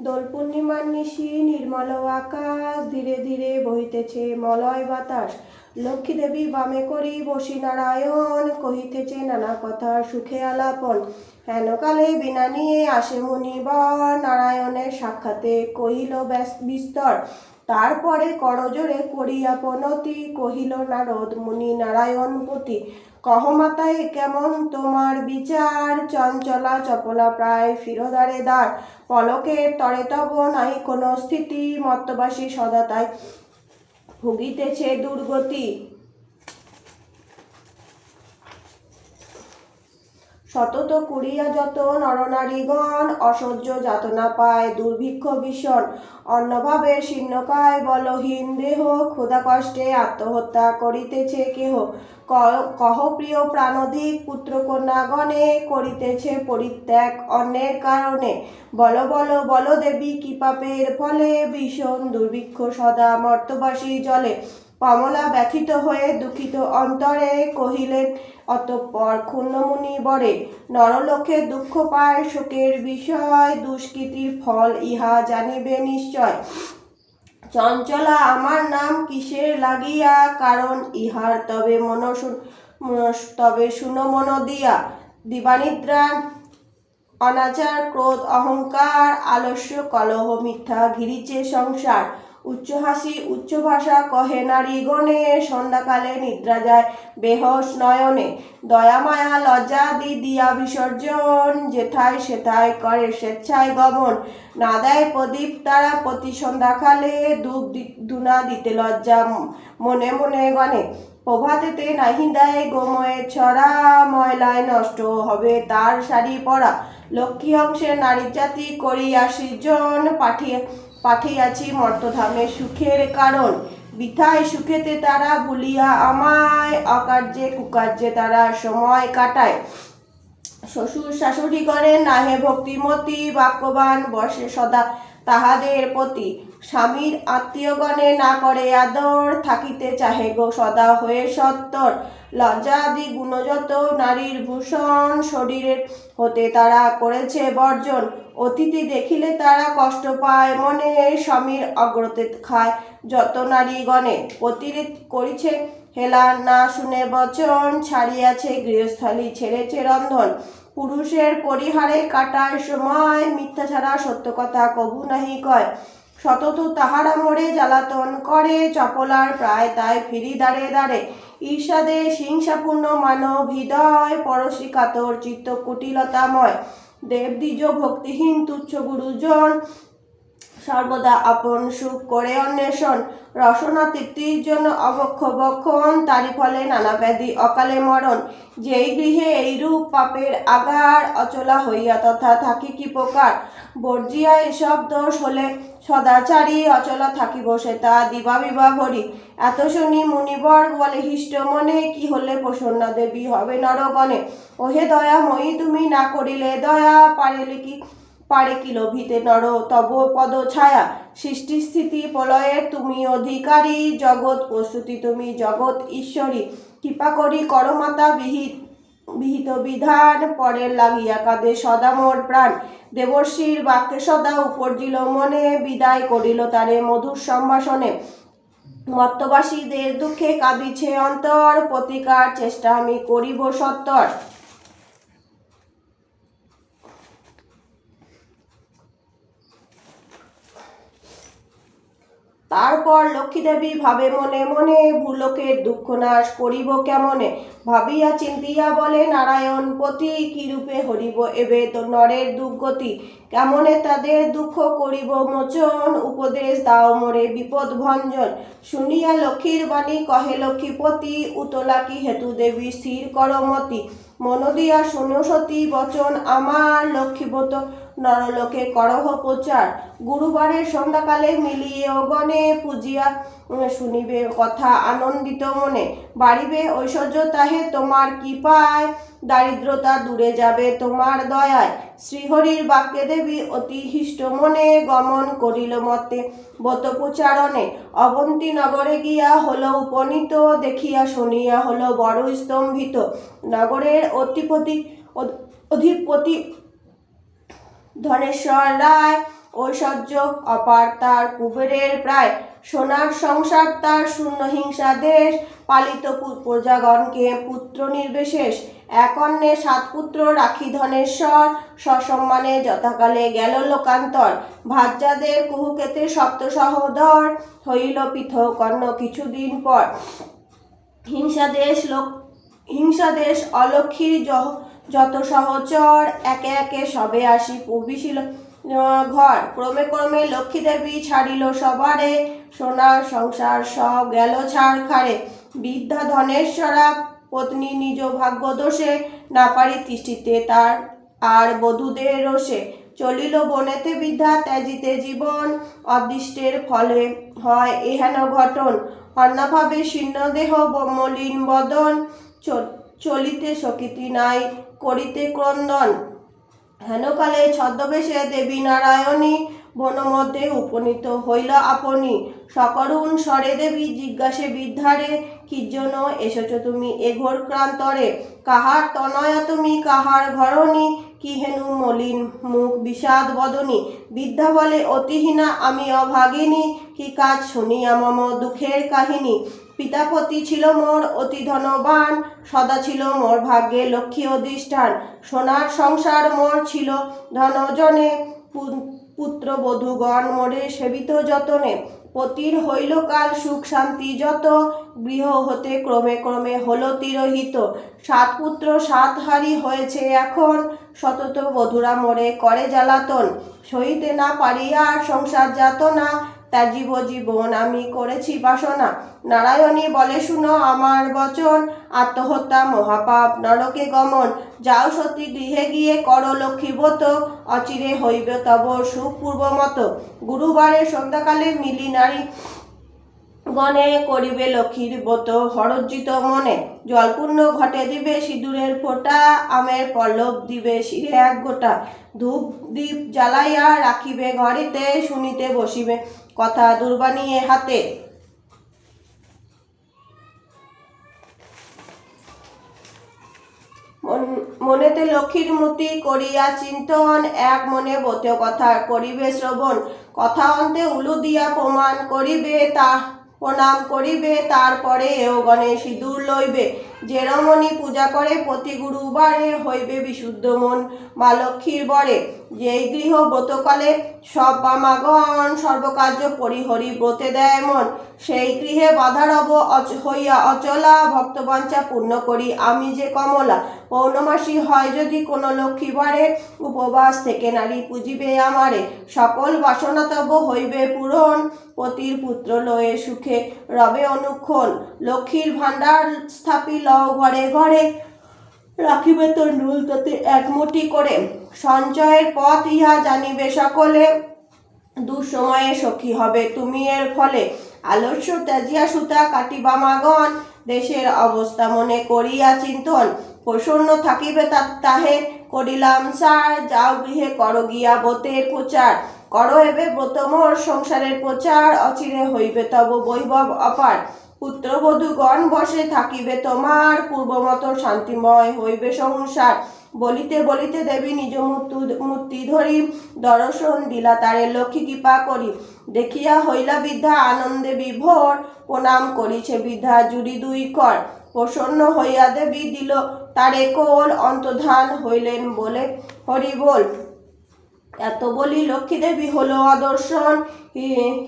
দোল পূর্ণিমার নিশি, নির্মল আকাশ ধীরে ধীরে বহিতেছে মলয় বাতাস। লক্ষ্মী দেবী বামে করি বসি নারায়ণ কহিতেছে নানা কথা সুখে আলাপন। হেনকালে বিনা নিয়ে আসে মুনিবর, নারায়ণের সাক্ষাতে কহিল, ব্যাস- বিস্তর। তারপরে করজোরে করিয়া পনতি কহিল, নারদ মুনি নারায়ণ পতি কহ মাতায় কেমন তোমার বিচার? চঞ্চলা চপলা প্রায় ফিরোদারে দ্বার পলকের তরে তব নাই কোনো স্থিতি, মত্তবাসী সদা তাই ভুগিতেছে দুর্গতি। সতত কুড়িয়া যত নরনারীগণ অসহ্য যাতনা পায় দুর্ভিক্ষ ভীষণ অন্নভাবে শীর্ণকায় বলহীন দেহ, ক্ষুধা কষ্টে আত্মহত্যা করিতেছে কেহ। কহ প্রিয় প্রাণধিক পুত্র কন্যাগণে করিতেছে পরিত্যাগ অন্যের কারণে। বল বল বল দেবী কি পাপের ফলে ভীষণ দুর্ভিক্ষ সদা মর্তবাসী জলে। কমলা ব্যথিত হয়ে দুঃখিত অন্তরে কহিলেন অতঃপর ক্ষুণ্ণমুনি বরে, নরলোকে দুঃখ পায়, শোকের বিষয়, দুষ্কৃতির ফল ইহা জানিবে নিশ্চয়। চঞ্চলা, আমার নাম কিসের লাগিয়া? কারণ ইহার তবে মন তবে শুনো মন দিয়া। দিবানিদ্রা অনাচার, ক্রোধ, অহংকার, আলস্য, কলহ, মিথ্যা, ঘিরিছে সংসার। উচ্চ হাসি উচ্চ ভাষা কহে নারী গণে, সন্ধ্যাকালে নিদ্রা যায় বেহস নয়নে। দয়া মায়া লজ্জা দি দিয়া বিসর্জন যেথায় সেথায় করে স্বেচ্ছায় গমন। না দেয় প্রদীপ তারা প্রতি সন্ধ্যাকালে, ধূপ দি- ধুনা দিতে লজ্জা মনে মনে গণে। প্রভাতেতে নাহি দেয় গোময়ে ছড়া, ময়লায় নষ্ট হবে তার শাড়ি পরা। লক্ষ্মী অংশে নারী জাতি করিয়া সৃজন পাঠিয়ে পাঠিয়াছি মর্তধামে সুখের কারণ। বিথায় সুখেতে তারা ভুলিয়া আমায়, অকার্যে কুকার্যে তারা সময় কাটায়। শ্বশুর শাশুড়ি করেন নাহে ভক্তিমতি বাক্যবান বসে সদা তাহাদের প্রতি। স্বামীর আত্মীয়গণে না করে আদর থাকিতে চাহে গো, সদা হয়ে সত্তর। লজ্জাদি গুণযত নারীর ভূষণ শরীরের হতে তারা করেছে বর্জন। অতিথি দেখিলে তারা কষ্ট পায়, মনে স্বামীর অগ্রতে খায় যত নারীগণে। অতিরিক্ত করিছে হেলা না শুনে বচন ছাড়িয়াছে, গৃহস্থলী ছেড়েছে রন্ধন। পুরুষের পরিহারে কাটায় সময়, মিথ্যা ছাড়া সত্য কথা কবু নাহি কয়। সতত তাহারা মোড়ে জ্বালাতন করে, চপলার প্রায় তাই ফিরি দাঁড়ে দাঁড়ে ঈর্ষাদে হিংসাপূর্ণ মানব হৃদয় পরশী কাতর চিত্ত কুটিলতাময়। দেবদ্বিজ ভক্তিহীন তুচ্ছ গুরুজন সর্বদা আপন সুখ করে অন্বেষণ। রসনা তৃপ্তির জন্য অবক্ষ বক্ষণ তারি ফলে নানা ব্যাধি অকালে মরণ। যেই গৃহে এইরূপ পাপের আগার অচলা হইয়া তথা থাকি কি প্রকার? বর্জিয়া এসব দোষ হলে সদাচারী অচলা থাকিব সে, তা দিবা বিবাহ ভরি এত শুনি মুনিবর বলে হিষ্ট মনে, কি হলে প্রসন্না দেবী হবে নরগণে? ওহে দয়া মই তুমি না করিলে দয়া, পারিলে কি পারে কি লোভিতে নর, তব পদ ছায়া। সৃষ্টি স্থিতি প্রলয়ের তুমি অধিকারী, জগৎ প্রস্তুতি তুমি জগৎ ঈশ্বরী। কৃপা করি করমাতা বিহিত বিহিত বিধান, পরের লাগিয়া কাঁদে সদা মোর প্রাণ। দেবর্ষীর বাক্যে সদা উপর্জিল মনে, বিদায় করিল তারে মধুর সম্ভাষণে। মত্তবাসীদের দুঃখে কাঁদিছে অন্তর, প্রতিকার চেষ্টা আমি করিব সত্তর। তারপর লক্ষ্মীদেবী ভাবে মনে মনে ভূলোকের দুঃখ নাশ করিব কেমনে? ভাবিয়া চিন্তিয়া বলে, নারায়ণ পতি কিরূপে হরিব এবে তো নরের দুর্গতি? কেমনে তাদের দুঃখ করিব মোচন? উপদেশ দাও মোরে বিপদ ভঞ্জন। শুনিয়া লক্ষ্মীর বাণী কহে, লক্ষ্মীপতি, উতলা কি হেতু দেবী স্থির করমতি মন দিয়া শুনো সতী বচন আমার লক্ষ্মীবত নরলোকে করহ প্রচার। গুরুবারের সন্ধ্যাকালে মিলিয়ে গণে পূজিয়া শুনিবে কথা আনন্দিত মনে। বাড়িবে ঐশ্বর্য তাহে তোমার কৃপায়, দারিদ্রতা দূরে যাবে তোমার দয়ায়। শ্রীহরির বাক্যে দেবী অতি হিষ্ট মনে গমন করিল মতে বত প্রচারণে অবন্তী নগরে গিয়া হলো উপনীত, দেখিয়া শুনিয়া হলো বড় স্তম্ভিত। নগরের অতিপতি অধিপতি ধনেশ্বর রায়, ঐশ্বর্য অপার তার কুবেরের প্রায়। সোনার সংসার তার শূন্য হিংসা দেশ। পালিত প্রজাগণকে পুত্র নির্বিশেষ। এক অন্নে সাত পুত্র রাখি ধনেশ্বর। সসম্মানে যথাকালে গেল লোকান্তর। ভাজ্যাদের কুহুকেতে সপ্ত হইল পৃথক অন্য কিছুদিন পর। হিংসাদেশ লোক হিংসা দেশ অলক্ষীর জহ- যত সহচর একে একে সবে আসি প্রবিশিল ঘর। ক্রমে ক্রমে লক্ষ্মী দেবী ছাড়িল সবারে, সোনার সংসার সব গেল ছাড় খারে বিদ্যা ধনেশ্বরা, পত্নী নিজ ভাগ্য দোষে, না পারি তিষ্ঠিতে তার আর বধূদের রোষে। চলিল বনেতে বিদ্যা ত্যাজিতে জীবন, অদৃষ্টের ফলে হয় এহেন ঘটন। অন্যভাবে শীর্ণ দেহ মলিন বদন চলিতে শকীতি নাই করিতে ক্রন্দন। হেনকালে ছদ্মবেশে দেবী নারায়ণী বন মধ্যে উপনীত হইল আপনি। সকরুণ স্বরে দেবী, জিজ্ঞাসে বিদ্ধারে, কি জন্য এসেছ তুমি এ ঘোর ক্রান্তরে? কাহার তনয়া তুমি, কাহার ঘরণী? কি হেনু মলিন মুখ বিষাদ বদনী? বিদ্যা বলে, অতিহীনা, আমি অভাগিনী। কি কাজ শুনিয়া মম দুঃখের কাহিনী। পিতাপতি ছিল মোর অতি ধনবান, সদা ছিল মোর ভাগ্যে লক্ষ্মী অধিষ্ঠান। সোনার সংসার মোর ছিল ধনজনে পু- পুত্র বধূগণ মোরে সেবিত যতনে। পতির হইল কাল সুখ শান্তি যত, গৃহ হতে ক্রমে ক্রমে হলো তিরোহিত। সাত পুত্র, সাত হারি হয়েছে এখন, সতত বধুরা মোরে করে জ্বালাতন। সইতে না পারিয়া আর সংসার যাতনা ত্যাজিব জীবন, আমি করেছি বাসনা। নারায়ণী বলে, শুনো আমার বচন, আত্মহত্যা মহাপাপ, নরকে গমন। যাও সতী গৃহে গিয়ে কর লক্ষ্মীবত অচিরে হইবে তব সুপূর্ব মত। গুরুবারে সন্ধ্যাকালে মিলি নারী গণে করিবে লক্ষ্মীর ব্রত, হরজ্জিত মনে। জলপূর্ণ ঘটে দিবে সিঁদুরের ফোঁটা, আমের পল্লব দিবে শিরে এক গোটা। ধূপ দীপ জ্বালাইয়া রাখিবে ঘরেতে, শুনিতে বসিবে। কথা দুর্বানিয়ে হাতে। মন- মনেতে লক্ষ্মীর মূর্তি করিয়া চিন্তন এক মনে বোধ কথা করিবে শ্রবণ। কথা অন্তে উলু দিয়া প্রমাণ করিবে তা, প্রণাম করিবে, তারপরে এও গণে সিঁদুর লইবে। যে রমণী পূজা করে প্রতি গুরুবারে হইবে বিশুদ্ধ মন মা লক্ষ্মীর বরে। যেই গৃহ ব্রতকালে সব বামাগণ সর্বকার্য পরিহরি ব্রতে দেয় মন। সেই গৃহে বাধারব হইয়া অচলা ভক্তবাঞ্ছা পূর্ণ করি। আমি যে কমলা, পৌর্ণমাসী হয় যদি কোনো লক্ষ্মী বারে, উপবাস থেকে নারী পুজিবে আমারে। সকল বাসনা তব হইবে পূরণ, পতির পুত্র লয়ে সুখে রবে অনুক্ষণ। লক্ষ্মীর ভাণ্ডার স্থাপি লও ঘরে ঘরে। রাখিবে তোর নুল তাতে এক মুঠি করে। সঞ্চয়ের পথ ইহা জানিবে সকলে। দুঃসময়ে সখী হবে তুমি এর ফলে। আলস্য ত্যাজিয়া সুতা কাটিবা মাগন। দেশের অবস্থা মনে করিয়া চিন্তন। প্রসন্ন থাকিবে তাহে করিলাম সার। যাও গৃহে কর গিয়া বোতের প্রচার। করো এবে ব্রতমর সংসারের প্রচার। অচিরে হইবে তব বৈভব অপার। পুত্রবধূগণ বসে থাকিবে তোমার। পূর্বমত শান্তিময় হইবে সংসার। বলিতে বলিতে দেবী নিজ মূর্তি ধরি দর্শন দিলা তারে লক্ষ্মী কৃপা করি। দেখিয়া হইলা বিদ্যা আনন্দে বিভোর, প্রণাম করিছে বিদ্যা জুড়ি দুই কর। প্রসন্ন হইয়া দেবী দিল, তারে কোল অন্তধান হইলেন বলে হরি বল। এত বলি, লক্ষ্মী দেবী হলো অদর্শন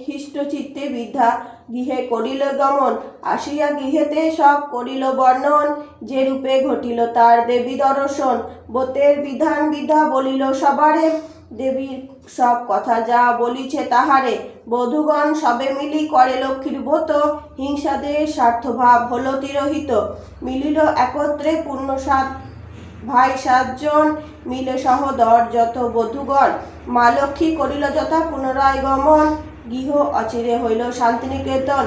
হিষ্টচিত্তে বিদ্যা গৃহে করিল গমন আসিয়া গৃহেতে সব করিল বর্ণন। যে রূপে ঘটিল তার দেবী দর্শন বোতের বিধান বিদ্যা বলিল সবারে। দেবীর সব কথা যা বলিছে তাহারে, বধূগণ সবে মিলি করে লক্ষ্মীর ব্রত। হিংসাদের স্বার্থভাব হলো তিরোহিত, মিলিল একত্রে পূর্ণ সাত ভাই সাতজন মিলে সহ দর যত বধূগণ। মা লক্ষ্মী করিল যথা পুনরায় গমন গৃহ অচিরে হইল শান্তিনিকেতন।